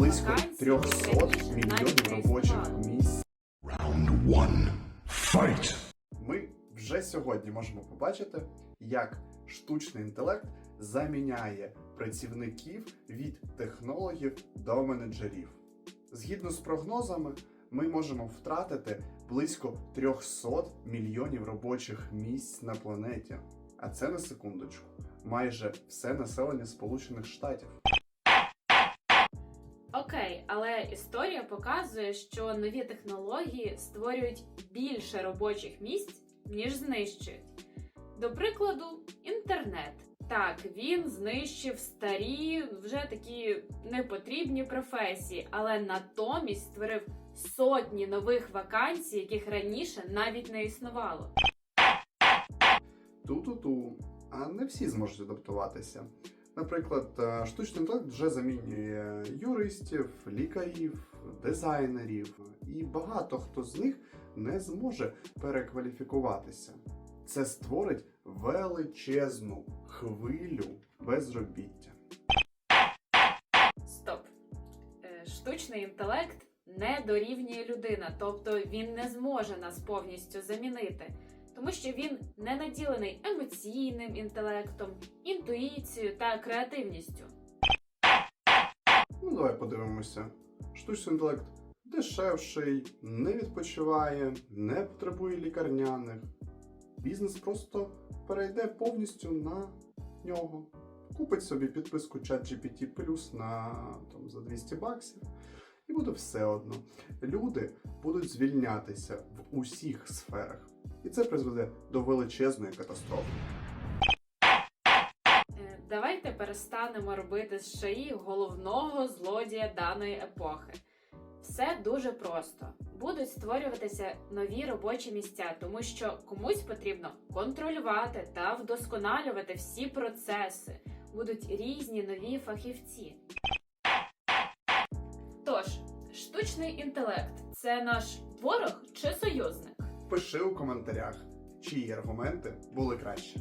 близько 300 мільйонів робочих місць. Round one. Fight! Ми вже сьогодні можемо побачити, як штучний інтелект заміняє працівників від технологів до менеджерів. Згідно з прогнозами, ми можемо втратити близько 300 мільйонів робочих місць на планеті. А це на секундочку, майже все населення Сполучених Штатів. Окей, але історія показує, що нові технології створюють більше робочих місць, ніж знищують. До прикладу, інтернет. Так, він знищив старі, вже такі непотрібні професії, але натомість створив сотні нових вакансій, яких раніше навіть не існувало. Ту-ту-ту. А не всі зможуть адаптуватися. Наприклад, е, штучний інтелект вже замінює юристів, лікарів, дизайнерів, і багато хто з них не зможе перекваліфікуватися. Це створить величезну хвилю безробіття. Стоп. Е, Штучний інтелект не дорівнює людина, тобто він не зможе нас повністю замінити, тому що він не наділений емоційним інтелектом, інтуїцією та креативністю. Ну, давай подивимося. Штучний інтелект дешевший, не відпочиває, не потребує лікарняних. Бізнес просто перейде повністю на нього. Купить собі підписку ChatGPT Plus на там, за 200 баксів, і буде все одно. Люди будуть звільнятися в усіх сферах. І це призведе до величезної катастрофи. Е, Давайте перестанемо робити з ШАІ головного злодія даної епохи. Все дуже просто. Будуть створюватися нові робочі місця, тому що комусь потрібно контролювати та вдосконалювати всі процеси. Будуть різні нові фахівці. Тож, штучний інтелект це наш ворог чи союзник? Пиши у коментарях, чиї аргументи були краще.